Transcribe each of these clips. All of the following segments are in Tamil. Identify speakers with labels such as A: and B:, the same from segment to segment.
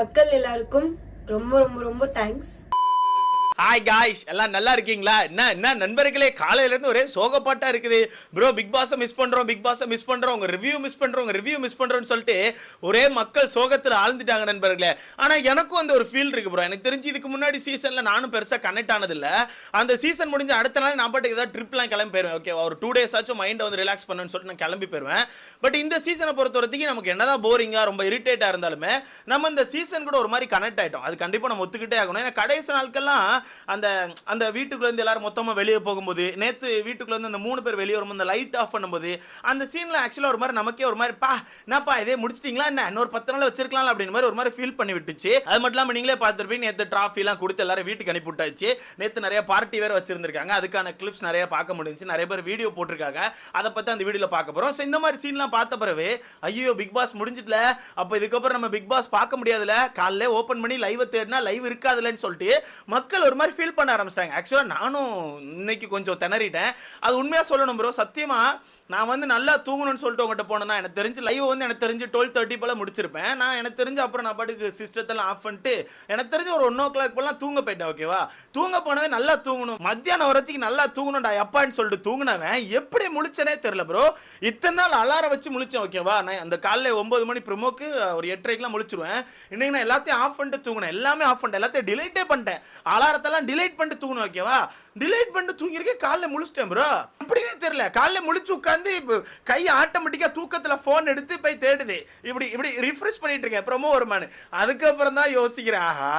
A: மக்கள் எல்லாருக்கும் ரொம்ப ரொம்ப ரொம்ப தேங்க்ஸ்
B: ஹாய் காய்ஸ் எல்லாம் நல்லா இருக்கீங்களா? என்ன என்ன நண்பர்களே காலையிலேருந்து ஒரே சோகப்பாட்டா இருக்குது. ப்ரோ பிக் பாஸை மிஸ் பண்ணுறோம் பிக் பாஸை மிஸ் பண்ணுறோம் உங்கள் ரிவ்யூ மிஸ் பண்ணுறோம் உங்கள் ரிவ்யூ மிஸ் பண்ணுறோன்னு சொல்லிட்டு ஒரே மக்கள் சோகத்தில் ஆழ்ந்துட்டாங்க நண்பர்களே. ஆனால் எனக்கும் அந்த ஒரு ஃபீல் இருக்குது ப்ரோ எனக்கு தெரிஞ்சு இதுக்கு முன்னாடி சீசனில் நானும் பெருசாக கனெக்ட் ஆனதில்லை. அந்த சீசன் முடிஞ்ச அடுத்த நாள் நான் பாட்டுக்கு ஏதாவது ட்ரிப்லாம் கிளம்பி போயிருவேன். ஓகே ஒரு டூ டேஸ் ஆச்சும் மைண்டை வந்து ரிலாக்ஸ் பண்ணணும்னு சொல்லிட்டு நான் கிளம்பி போயிருவேன். பட் இந்த சீசனை பொறுத்த வரைக்கும் நமக்கு என்னதான் போரிங்காக ரொம்ப இரிட்டேட்டாக இருந்தாலுமே நம்ம இந்த சீசன் கூட ஒரு மாதிரி கனெக்ட் ஆகிட்டோம் அது கண்டிப்பாக நம்ம ஒத்துக்கிட்டே ஆகணும். ஏன்னா கடைசி நாட்கள்லாம் அந்த அந்த வீட்டுக்குள்ளேருந்து எல்லாரும் மொத்தமாக வெளியே போகும்போது நேற்று வீட்டுக்குள்ளேருந்து அந்த மூணு பேர் வெளியே வரும்போது அந்த லைட் ஆஃப் பண்ணும்போது அந்த சீனில் ஆக்சுவலாக ஒரு மாதிரி நமக்கே ஒரு மாதிரி பா என்னப்பா இதே? முடிச்சிட்டீங்களா என்ன? இன்னொரு பத்து நாள் வச்சிருக்கலாம் அப்படின்னு மாதிரி ஒரு மாதிரி ஃபீல் பண்ணி விட்டுச்சு. அது மட்டும் இல்லாமல் நீங்களே பார்த்துருப்பீங்க நேற்று ட்ராஃபிலாம் கொடுத்து எல்லாரும் வீட்டுக்கு அனுப்பி விட்டாச்சு. நேற்று நிறைய பார்ட்டி வேறு வச்சிருந்திருக்காங்க. அதுக்கான கிளிப்ஸ் நிறைய பார்க்க முடிஞ்சு நிறைய பேர் வீடியோ போட்டிருக்காங்க. அதை பற்றி அந்த வீடியோவில் பார்க்க போகிறோம் ஸோ இந்த மாதிரி சீன்லாம் பார்த்த பிறகு ஐயோ பிக் பாஸ் முடிஞ்சிட்டல. அப்போ இதுக்கப்புறம் நம்ம பிக் பாஸ் பார்க்க முடியாதுல. காலைல ஓப்பன் பண்ணி லைவ் தேடினா லைவ் இருக்காதுலன்னு சொல்லிட்டு மக்கள் ஒரு மாதிரி ஃபீல் பண்ண ஆரம்பிச்சிட்டாங்க. ஆக்சுவலாக நானும் இன்னைக்கு கொஞ்சம் திணறிட்டேன். அது உண்மையாக சொல்லணும் ப்ரோ சத்தியமாக நான் வந்து நல்லா தூங்கணும்னு சொல்லிட்டு உங்கள்கிட்ட போனேன்னா எனக்கு தெரிஞ்சு லைவ் வந்து எனக்கு தெரிஞ்சு டுவெல் தேர்ட்டி போல் முடிச்சிருப்பேன். நான் எனக்கு தெரிஞ்சு அப்புறம் நான் பாட்டுக்கு சிஸ்டத்தெல்லாம் ஆஃப் பண்ணிட்டு எனக்கு தெரிஞ்சு ஒரு ஒன் ஓ கிளாக் போலாம் தூங்க போயிட்டேன் ஓகேவா தூங்க போனவே நல்லா தூங்கணும். மத்தியானம் வரைக்கும் நல்லா தூங்கணும்டா எப்பான்னு சொல்லிட்டு தூங்கினவன். எப்படி முழிச்சனே தெரில ப்ரோ இத்தனை நாள் அலாரம் வச்சு முழிச்சேன் ஓகேவா நான் அந்த காலைல ஒன்பது மணி ப்ரிமோக்கு ஒரு எட்டரைக்கெலாம் முழிச்சிருவேன். இன்னைக்கு நான் எல்லாத்தையும் ஆஃப் பண்ணிட்டு தூங்கினேன். எல்லாமே ஆஃப் பண்ணிட்டேன். எல்லாத்தையும் டிலைட்டே பண்ணிட்டேன். படத்தெல்லாம் டிலைட் பண்ணிட்டு தூங்கணும் ஓகேவா டிலைட் பண்ணிட்டு தூங்கிருக்கேன் காலைல முழிச்சிட்டேன் ப்ரோ அப்படின்னே தெரியல. காலைல முழிச்சு உட்காந்து இப்போ கை ஆட்டோமேட்டிக்கா தூக்கத்துல ஃபோன் எடுத்து போய் தேடுது. இப்படி இப்படி ரிஃப்ரெஷ் பண்ணிட்டு இருக்கேன் ப்ரோமோ வருமானு அதுக்கப்புறம் தான் யோசிக்கிறேன் ஆஹா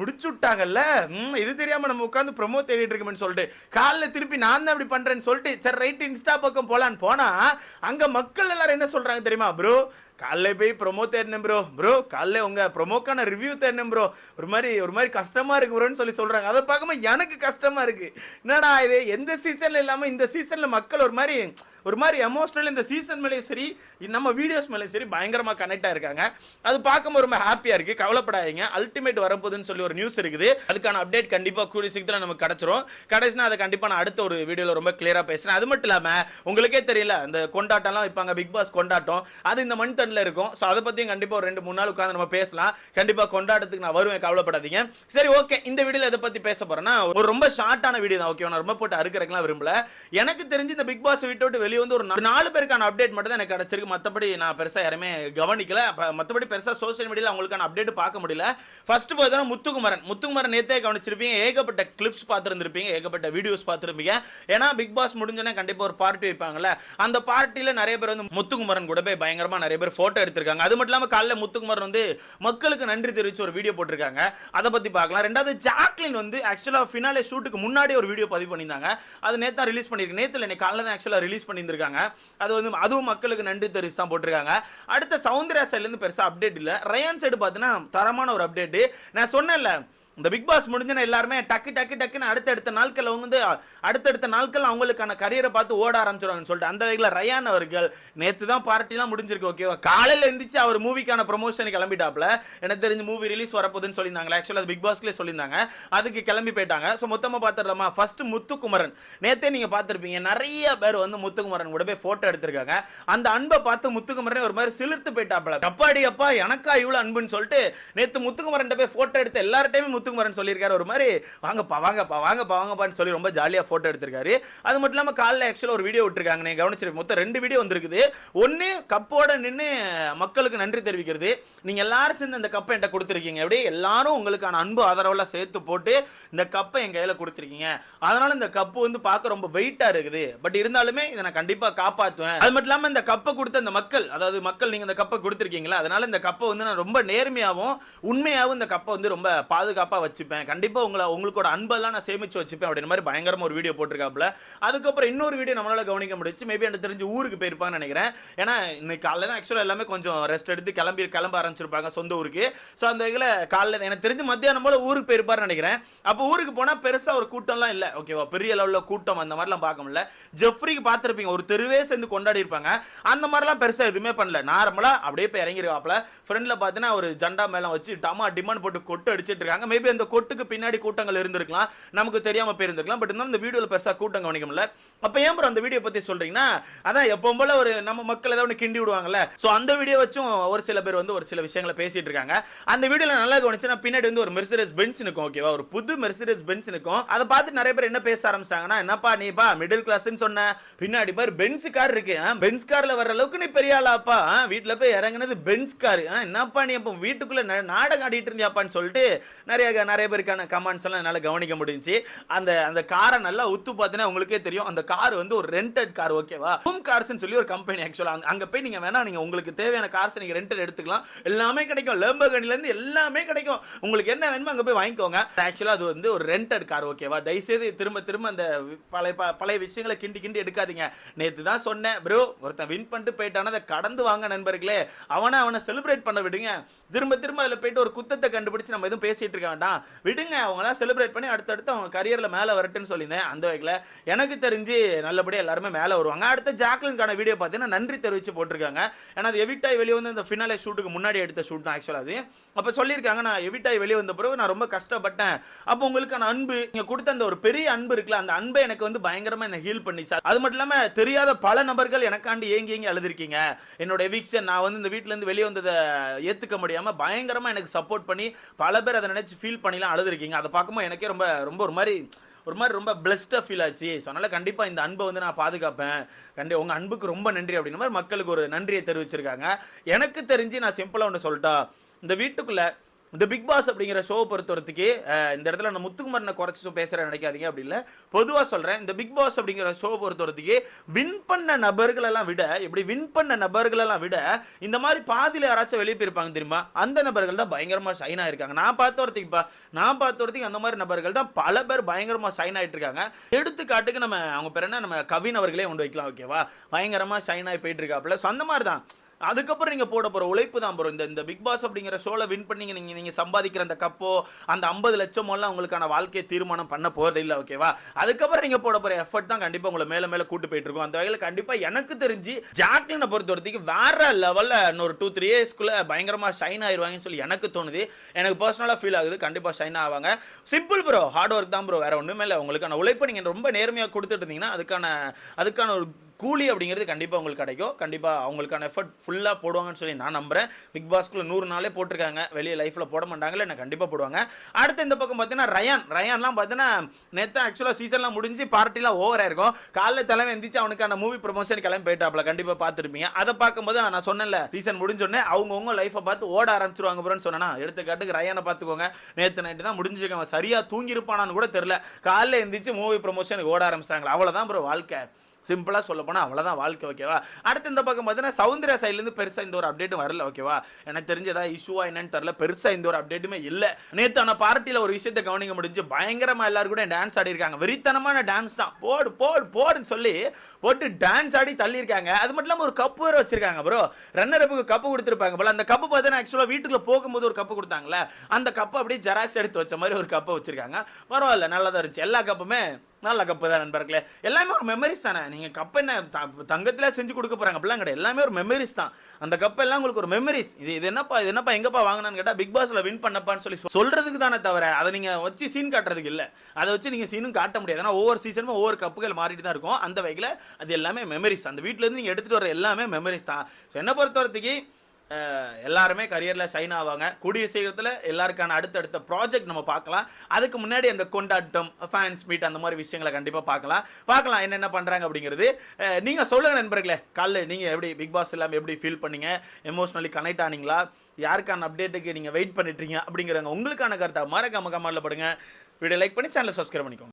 B: முடிச்சு விட்டாங்கல்ல? ம் இது தெரியாம நம்ம உட்காந்து ப்ரொமோ தேடிட்டு இருக்கோம்னு சொல்லிட்டு. காலைல திருப்பி நான் தான் இப்படி பண்றேன்னு சொல்லிட்டு சரி ரைட் இன்ஸ்டா பக்கம் போகலான்னு போனால் அங்க மக்கள் எல்லாரும் என்ன சொல்றாங்க தெரியுமா ப்ரோ காலைல போய் ப்ரொமோ தேடினேன் ப்ரோ ப்ரோ காலைல உங்கள் ப்ரொமோக்கான ரிவ்யூ தேடினேன் ப்ரோ ஒரு மாதிரி ஒரு மாதிரி கஷ்டமாக இருக்கு ப்ரோன்னு சொல்லி சொல்கிறாங்க அதை பார்க்கும்போது எனக்கு கஷ்டமாக இருக்குது என்னடா இது? எந்த சீசனில் இல்லாமல் இந்த சீசனில் மக்கள் ஒரு மாதிரி ஒரு மாதிரி எமோஷனல் இந்த சீசன் மேலேயும் சரி நம்ம வீடியோஸ் மேலேயும் சரி பயங்கரமாக கனெக்ட் ஆயிருக்காங்க அது பார்க்கும்போது ரொம்ப ஹாப்பியாக இருக்குது கவலைப்படாதீங்க. அல்டிமேட் வரப்போகுதுன்னு சொல்லி ஒரு நியூஸ் இருக்குது. அதுக்கான அப்டேட் கண்டிப்பாக கூடிய சீக்கிரத்தில் நமக்கு கிடச்சிரும். கிடச்சினா அதை கண்டிப்பாக நான் அடுத்த ஒரு வீடியோவில் ரொம்ப கிளியராக பேசுகிறேன் அது மட்டும் இல்லாமல் உங்களுக்கே தெரியல இந்த கொண்டாட்டம்லாம் வைப்பாங்க. பிக் பாஸ் கொண்டாட்டம். அது இந்த மண் தண்டில் இருக்கும். ஸோ அதை பற்றியும் கண்டிப்பாக ஒரு ரெண்டு மூணு நாள் உட்காந்து நம்ம பேசலாம். கண்டிப்பாக கொண்டாட்டத்துக்கு நான் வருவேன் கவலைப்படாதீங்க. சரி ஓகே இந்த வீடியோவில் எதை பற்றி பேச போகிறேன்னா ஒரு ரொம்ப ஷார்ட்டான வீடியோ தான் ஓகே நான் ரொம்ப போட்டு அறுக்கிறக்கலாம் விரும்பல. எனக்கு தெரிஞ்சு இந்த பிக் பாஸ் விட்டு விட்டு வெளியே வந்து ஒரு நாலு பேருக்கான அப்டேட் மட்டும் தான் எனக்கு கிடைச்சிருக்கு. மற்றபடி நான் பெருசாக யாருமே கவனிக்கல. மற்றபடி பெருசாக சோசியல் மீடியாவில் அவங்களுக்கான அப்டேட் பார்க்க முடியல. ஃபர்ஸ்ட் பார்த்தா முத்துக்குமரன். முத்துக்குமரன் நேத்தே கவனிச்சிருப்பீங்க. ஏகப்பட்ட கிளிப்ஸ் பார்த்துருந்துருப்பீங்க. ஏகப்பட்ட வீடியோஸ் பார்த்துருப்பீங்க. ஏன்னா பிக் பாஸ் முடிஞ்சோன்னா கண்டிப்பாக ஒரு பார்ட்டி வைப்பாங்கல்ல. அந்த பார்ட்டியில் நிறைய பேர் வந்து முத்துக்குமரன் கூட போய் பயங்கரமா நிறைய பேர் ஃபோட்டோ எடுத்திருக்காங்க. அது மட்டும் இல்லாமல் காலைல முத்துக்குமரன் வந்து மக்களுக்கு நன்றி தெரிவிச்சு ஒரு வீடியோ போட்டிருக்காங்க. அதை பற்றி பார்க்கலாம். ரெண்டாவது ஜாக்லின் வந்து ஆக்சுவலாக ஃபினாலே ஷூட்டுக்கு முன்னாடி ஒரு வீடியோ பதிவு பண்ணியிருந்தாங்க. அது நேத்தா ரிலீஸ் பண்ணியிருக்கு. நேற்று இன்னைக்கு காலைல தான் ஆக்சுவலாக ரிலீஸ் பண்ணியிருந்திருக்காங்க. அது வந்து அதுவும் மக்களுக்கு நன்றி தெரிவிச்சு தான் போட்டிருக்காங்க. அடுத்த சௌந்தர்யா சைட்லேருந்து பெருசாக அப்டேட் இல்லை. ரயான் சைடு பார்த்தீங்கன்னா தரமான ஒரு அப்டேட்டு நான் சொன்னேன்ல இந்த பிக் பாஸ் முடிஞ்சுன்னா எல்லாருமே டக்கு டக்கு டக்குன்னு அடுத்தடுத்த நாட்கள் வந்து அடுத்தடுத்த நாட்கள் அவங்களுக்கான கரியரை பார்த்து ஓட ஆரம்பிச்சிடுவாங்கன்னு சொல்லிட்டு அந்த வகையில் ரயான் அவர்கள் நேற்று தான் பார்ட்டிலாம் முடிஞ்சிருக்கு ஓகேவா காலையில் எழுந்திரிச்சு அவர் மூவிக்கான ப்ரொமோஷன் கிளம்பிட்டாப்ல. எனக்கு தெரிஞ்சு மூவி ரிலீஸ் வரப்போகுதுன்னு சொல்லியிருந்தாங்க ஆக்சுவலாக பிக் பாஸ்லேயே சொல்லியிருந்தாங்க. அதுக்கு கிளம்பி போயிட்டாங்க. ஸோ மொத்தமாக பார்த்துடலாமா? ஃபர்ஸ்ட் முத்துக்குமரன். நேற்றே நீங்கள் பார்த்துருப்பீங்க. நிறைய பேர் வந்து முத்துக்குமரன் கூட போய் ஃபோட்டோ எடுத்திருக்காங்க. அந்த அன்பை பார்த்து முத்துக்குமரன் ஒரு மாதிரி சிலிர்த்து போயிட்டாப்ல. அப்பாடி அப்பா எனக்கா இவ்வளோ அன்புன்னு சொல்லிட்டு நேற்று முத்துக்குமரன் போய் ஃபோட்டோ எடுத்து எல்லார்ட்டையுமே முத்துக்குமரன் சொல்லியிருக்காரு ஒரு மாதிரி வாங்கப்பா வாங்கப்பா வாங்கப்பா வாங்கப்பான்னு சொல்லி ரொம்ப ஜாலியாக ஃபோட்டோ எடுத்திருக்காரு. அது மட்டும் இல்லாமல் காலைல ஆக்சுவலாக ஒரு வீடியோ விட்டுருக்காங்க. நீங்கள் கவனிச்சிருப்பீங்க. மொத்தம் ரெண்டு வீடியோ வந்திருக்குது. ஒன்று கப்போட நின்று மக்களுக்கு நன்றி தெரிவிக்கிறது. நீங்கள் எல்லாரும் சேர்ந்து அந்த கப்பை என்கிட்ட கொடுத்துருக்கீங்க. அப்படியே எல்லாரும் உங்களுக்கான அன்பு ஆதரவெல்லாம் சேர்த்து போட்டு இந்த கப்பை என் கையில் கொடுத்துருக்கீங்க. அதனால் இந்த கப்பு வந்து பார்க்க ரொம்ப வெயிட்டாக இருக்குது. பட் இருந்தாலுமே இதை நான் கண்டிப்பாக காப்பாற்றுவேன் அது மட்டும் இல்லாமல் இந்த கப்பை கொடுத்த இந்த மக்கள் அதாவது மக்கள் நீங்கள் இந்த கப்பை கொடுத்துருக்கீங்களா? அதனால் இந்த கப்பை வந்து நான் ரொம்ப நேர்மையாகவும் உண்மையாகவும் இந்த கப்பை வந்து ரொம்ப பாதுகாப்பாக வச்சுப்பேன். கண்டிப்பாக உங்களை உங்களுக்கோட அன்பெல்லாம் நான் சேமிச்சு வச்சுப்பேன் அப்படின்ற மாதிரி பயங்கரமாக ஒரு வீடியோ போட்டிருக்காப்புல. அதுக்கப்புறம் இன்னொரு வீடியோ நம்மளால கவனிக்க முடிச்சு மேபி எனக்கு தெரிஞ்சு ஊருக்கு போயிருப்பாங்கன்னு நினைக்கிறேன். ஏன்னா இன்னைக்கு காலையில் தான் ஆக்சுவலாக எல்லாமே கொஞ்சம் ரெஸ்ட் எடுத்து கிளம்பி கிளம்ப ஆரம்பிச்சிருப்பாங்க சொந்த ஊருக்கு. ஸோ அந்த இதில் காலையில் எனக்கு தெரிஞ்சு மத்தியானம் போல ஊருக்கு போயிருப்பாருன்னு நினைக்கிறேன். அப்போ ஊருக்கு போனால் பெருசாக ஒரு கூட்டம்லாம் இல்லை. ஓகேவா பெரிய லெவலில் கூட்டம் அந்த மாதிரிலாம் பார்க்க முடியல. ஜெஃப்ரிக்கு பார்த்துருப்பீங்க. ஒரு தெருவே சேர்ந்து கொண்டாடி இருப்பாங்க. அந்த மாதிரிலாம் பெருசாக எதுவுமே பண்ணல. நார்மலாக அப்படியே போய் இறங்கிருக்காப்புல. ஃப்ரெண்டில் பார்த்தீங்கன்னா ஒரு ஜண்டா மேலே வச்சு டமா டிமாண்ட் போட்டு கொட்டு அடிச்சிட்டு இருக்காங்க. மேபி மேபி அந்த கொட்டுக்கு பின்னாடி கூட்டங்கள் இருந்திருக்கலாம். நமக்கு தெரியாம போயிருந்திருக்கலாம். பட் இருந்தாலும் இந்த வீடியோவில் பெருசாக கூட்டம் கவனிக்க முடியல. அப்போ ஏன் bro அந்த வீடியோ பத்தி சொல்றீங்கன்னா அதான் எப்பவும் போல ஒரு நம்ம மக்கள் ஏதாவது ஒன்று கிண்டி விடுவாங்கல்ல. சோ அந்த வீடியோ வச்சும் ஒரு சில பேர் வந்து ஒரு சில விஷயங்களை பேசிட்டு இருக்காங்க. அந்த வீடியோவில் நல்லா கவனிச்சு நான் பின்னாடி வந்து ஒரு மெர்சிடஸ் பென்ஸ் இருக்கும் ஓகேவா ஒரு புது மெர்சிடஸ் பென்ஸ் இருக்கும் அதை பார்த்து நிறைய பேர் என்ன பேச ஆரம்பிச்சிட்டாங்கன்னா என்னப்பா நீப்பா மிடில் கிளாஸ்னு சொன்ன. பின்னாடி பாரு பென்ஸ் கார் இருக்கு. பென்ஸ் காரில் வர அளவுக்கு நீ பெரிய ஆளாப்பா. வீட்டில் போய் இறங்குனது பென்ஸ் கார் என்னப்பா நீ அப்போ வீட்டுக்குள்ளே நாடகம் ஆடிட்டு இருந்தியாப்பான்னு சொல்லிட்டு நிறைய நிறைய பேருக்கான கமெண்ட்ஸ் எல்லாம் என்னால கவனிக்க முடிஞ்சு அந்த அந்த காரை நல்லா உத்து பார்த்தீங்கன்னா உங்களுக்கே தெரியும். அந்த கார் வந்து ஒரு ரெண்டட் கார் ஓகேவா ஹோம் கார்ஸ்னு சொல்லி ஒரு கம்பெனி ஆக்சுவலா அங்க போய் நீங்க வேணா நீங்க உங்களுக்கு தேவையான கார்ஸ் நீங்க ரெண்டட் எடுத்துக்கலாம். எல்லாமே கிடைக்கும். லேம்பகனிலேருந்து எல்லாமே கிடைக்கும். உங்களுக்கு என்ன வேணுமோ அங்க போய் வாங்கிக்கோங்க. ஆக்சுவலா அது வந்து ஒரு ரெண்டட் கார் ஓகேவா தயவுசெய்து திரும்ப திரும்ப அந்த பழைய ப- பழைய விஷயங்களை கிண்டி கிண்டி எடுக்காதீங்க. நேத்து தான் சொன்னேன் ப்ரோ ஒருத்தன் வின் பண்ணிட்டு போயிட்டான அதை கடந்து வாங்க நண்பர்களே. அவனை அவனை செலிப்ரேட் பண்ண விடுங்க. திரும்ப திரும்ப அதில் போயிட்டு ஒரு குத்தத்தை கண்டுபிடிச்சு நம்ம எதுவும் பேசிட்டு இருக்க வேண்டாம். விடுங்க அவங்களாம் செலிப்ரேட் பண்ணி அடுத்தடுத்து அவங்க கரியரில் மேலே வரட்டுன்னு சொல்லியிருந்தேன். அந்த வகையில் எனக்கு தெரிஞ்சு நல்லபடியாக எல்லாருமே மேலே வருவாங்க. அடுத்த ஜாக்லின்கான வீடியோ பார்த்தீங்கன்னா நன்றி தெரிவித்து போட்டிருக்காங்க. ஏன்னா அது எவிட்டாய் வெளியே வந்து இந்த ஃபினாலே ஷூட்டுக்கு முன்னாடி எடுத்த ஷூட் தான் ஆக்சுவலாக அது. அப்போ சொல்லியிருக்காங்க நான் எவிட்டாய் வெளியே வந்த பிறகு நான் ரொம்ப கஷ்டப்பட்டேன். அப்போ உங்களுக்கான அன்பு நீங்கள் கொடுத்த அந்த ஒரு பெரிய அன்பு இருக்குல்ல அந்த அன்பை எனக்கு வந்து பயங்கரமாக என்னை ஹீல் பண்ணிச்சு. அது மட்டும் இல்லாமல் தெரியாத பல நபர்கள் எனக்காண்டி ஏங்கி ஏங்கி அழுதுருக்கீங்க. என்னோட எவிக்ஷன் நான் வந்து இந்த வீட்டிலேருந்து வெளியே வந்ததை ஏற்றுக்க முடியாமல் பயங்கரமாக எனக்கு சப்போர்ட் பண்ணி பல பேர் அதை நினச்சி ஃபீல் ஃபீல் பண்ணிலாம் அழுதுருக்கீங்க. அதை பார்க்கும்போது எனக்கே ரொம்ப ரொம்ப ஒரு மாதிரி ஒரு மாதிரி ரொம்ப பிளஸ்டாக ஃபீல் ஆச்சு. ஸோ அதனால் கண்டிப்பாக இந்த அன்பை வந்து நான் பாதுகாப்பேன். கண்டி உங்கள் அன்புக்கு ரொம்ப நன்றி அப்படின்ற மாதிரி மக்களுக்கு ஒரு நன்றியை தெரிவிச்சிருக்காங்க. எனக்கு தெரிஞ்சு நான் சிம்பிளாக ஒன்று சொல்லிட்டா இந்த வீட்டுக்குள்ளே இந்த பிக் பாஸ் அப்படிங்கிற ஷோவை பொறுத்தவரைக்கு இந்த இடத்துல நான் முத்துக்குமரனை குறைச்சி பேசுகிறேன் நினைக்காதீங்க அப்படி இல்லை. பொதுவாக சொல்கிறேன் இந்த பிக் பாஸ் அப்படிங்கிற ஷோவை பொறுத்தவரத்துக்கு வின் பண்ண நபர்களெல்லாம் விட இப்படி வின் பண்ண நபர்களெல்லாம் விட இந்த மாதிரி பாதியில் யாராச்சும் வெளியே போயிருப்பாங்க தெரியுமா? அந்த நபர்கள் தான் பயங்கரமாக ஷைன் ஆயிருக்காங்க. நான் பார்த்த வரத்துக்குப்பா நான் பார்த்த வரத்துக்கு அந்த மாதிரி நபர்கள் தான் பல பேர் பயங்கரமாக ஷைன் ஆகிட்டு இருக்காங்க. எடுத்துக்காட்டுக்கு நம்ம அவங்க பேர் என்ன? நம்ம கவின் அவர்களே கொண்டு வைக்கலாம் ஓகேவா பயங்கரமாக ஷைன் ஆகி போயிட்டு இருக்காப்புல. ஸோ அந்த மாதிரி தான். அதுக்கப்புறம் நீங்கள் போட போகிற உழைப்பு தான் ப்ரோ இந்த இந்த பிக் பாஸ் அப்படிங்கிற ஷோவில் வின் பண்ணிங்க நீங்கள் நீங்கள் சம்பாதிக்கிற அந்த கப்போ அந்த ஐம்பது லட்சமோலாம் உங்களுக்கான வாழ்க்கையை தீர்மானம் பண்ண போகிறது இல்லை ஓகேவா அதுக்கப்புறம் நீங்கள் போட போகிற எஃபர்ட் தான் கண்டிப்பாக உங்களை மேலே மேலே கூட்டு போயிட்டு இருக்கும். அந்த வகையில் கண்டிப்பாக எனக்கு தெரிஞ்சு ஜாக்லினை பொறுத்த வரைக்கும் வேற லெவலில் இன்னொரு டூ த்ரீ இயர்ஸ்க்குள்ளே பயங்கரமாக ஷைன் ஆயிடுவாங்கன்னு சொல்லி எனக்கு தோணுது. எனக்கு பர்சனலாக ஃபீல் ஆகுது. கண்டிப்பாக ஷைன் ஆவாங்க. சிம்பிள் ப்ரோ ஹார்ட் ஒர்க் தான் ப்ரோ வேற ஒன்றுமே இல்லை. உங்களுக்கான உழைப்பை நீங்கள் ரொம்ப நேர்மையாக கொடுத்துட்டு இருந்தீங்கன்னா அதுக்கான அதுக்கான ஒரு கூலி அப்படிங்கிறது கண்டிப்பாக உங்களுக்கு கிடைக்கும். கண்டிப்பாக அவங்களுக்கான எஃபர்ட் ஃபுல்லாக போடுவாங்கன்னு சொல்லி நான் நம்புகிறேன் பிக் பாஸ்க்குள்ள நூறு நாளே போட்டிருக்காங்க. வெளியே லைஃப்பில் போட மாட்டாங்கல்ல என்ன கண்டிப்பாக போடுவாங்க. அடுத்து இந்த பக்கம் பார்த்தீங்கன்னா ரயான் ரயான்லாம் பார்த்தீங்கன்னா நேற்று ஆக்சுவலாக சீசன்லாம் முடிஞ்சு பார்ட்டிலாம் ஓவராக இருக்கும் காலைல தலைமை எந்திரிச்சு அவனுக்கான மூவி ப்ரொமோஷன் கிளம்பி போயிட்டாப்ல. கண்டிப்பாக பார்த்துருப்பீங்க அதை பார்க்கும்போது நான் சொன்னேன்ல சீசன் முடிஞ்சோடனே அவங்கவுங்க லைஃப்பை பார்த்து ஓட ஆரம்பிச்சிருவாங்க ப்ரோன்னு சொன்னா எடுத்துக்காட்டுக்கு ரயானை பார்த்துக்கோங்க. நேற்று நைட்டு தான் முடிஞ்சிருக்கேன். சரியாக தூங்கியிருப்பானான்னு கூட தெரில காலைல எந்திரிச்சு மூவி ப்ரொமோஷனுக்கு ஓட ஆரம்பிச்சிட்டாங்களா அவ்வளோதான் ப்ரோ வாழ்க்கை. சிம்பிளாக சொல்ல போனால் அவ்வளோதான் வாழ்க்கை ஓகேவா அடுத்து இந்த பக்கம் பார்த்தீங்கன்னா சௌந்தர்யா சைட்லேருந்து பெருசாக இந்த ஒரு அப்டேட்டும் வரல ஓகேவா எனக்கு தெரிஞ்சதா இஷ்யூவா என்னன்னு தெரில பெருசாக இந்த ஒரு அப்டேட்டுமே இல்லை. நேற்று ஆனால் பார்ட்டியில் ஒரு விஷயத்தை கவனிக்க முடிஞ்சு பயங்கரமாக எல்லாரும் கூட டான்ஸ் ஆடி இருக்காங்க. வெறித்தனமான டான்ஸ் தான். போடு போடு போடுன்னு சொல்லி போட்டு டான்ஸ் ஆடி தள்ளியிருக்காங்க அது மட்டும் இல்லாமல் ஒரு கப்பு வேறு வச்சிருக்காங்க ப்ரோ ரன்னர் அப்புக்கு கப்பு கொடுத்துருப்பாங்க போல. அந்த கப்பு பார்த்தீங்கன்னா ஆக்சுவலாக வீட்டுக்குள்ள போகும்போது ஒரு கப்பு கொடுத்தாங்களே அந்த கப்பை அப்படியே ஜெராக்ஸ் எடுத்து வச்ச மாதிரி ஒரு கப்பை வச்சிருக்காங்க. பரவாயில்ல நல்லா தான் இருந்துச்சு. எல்லா கப்புமே நல்ல கப்பு தான் நண்பர்களே. எல்லாமே ஒரு மெமரிஸ் தானே. நீங்கள் கப் என்ன த- செஞ்சு கொடுக்க போகிறாங்க அப்படிலாம் கிடையாது. எல்லாமே ஒரு மெமரிஸ் தான். அந்த கப் எல்லாம் உங்களுக்கு ஒரு மெமரிஸ் இது இது என்னப்பா இது என்னப்பா எங்கப்பா வாங்கினான்னு கேட்டால் பிக் பாஸில் வின் பண்ணப்பான்னு சொல்லி சொல்கிறதுக்கு தானே தவிர அதை நீங்கள் வச்சு சீன் காட்டுறதுக்கு இல்லை. அதை வச்சு நீங்கள் சீனும் காட்ட முடியாது. ஏன்னா ஒவ்வொரு சீசனும் ஒவ்வொரு கப்புகள் மாறிட்டு தான் இருக்கும். அந்த வகையில் அது எல்லாமே மெமரிஸ் அந்த வீட்டிலேருந்து நீங்கள் எடுத்துகிட்டு வர எல்லாமே மெமரிஸ் தான். ஸோ என்னை பொறுத்தவரைக்கு வரத்துக்கு எல்லாருமே கரியரில் சைன் ஆவாங்க. கூடிய சீக்கிரத்தில் எல்லாருக்கான அடுத்தடுத்த ப்ராஜெக்ட் நம்ம பார்க்கலாம். அதுக்கு முன்னாடி அந்த கொண்டாட்டம் ஃபேன்ஸ் மீட் அந்த மாதிரி விஷயங்களை கண்டிப்பாக பார்க்கலாம். பார்க்கலாம் என்னென்ன பண்ணுறாங்க அப்படிங்கிறது. நீங்கள் சொல்லுங்கள் நண்பர்களே காலைல நீங்கள் எப்படி பிக் பாஸ் எல்லாம் எப்படி ஃபீல் பண்ணீங்க? எமோஷ்னலி கனெக்ட் ஆனீங்களா? யாருக்கான அப்டேட்டுக்கு நீங்கள் வெயிட் பண்ணிட்டீங்க அப்படிங்கிறவங்க உங்களுக்கான கருத்தை மறக்காம கமெண்ட்ல படுங்க. வீடியோ லைக் பண்ணி சேனலை சப்ஸ்கிரைப் பண்ணிக்கோங்க.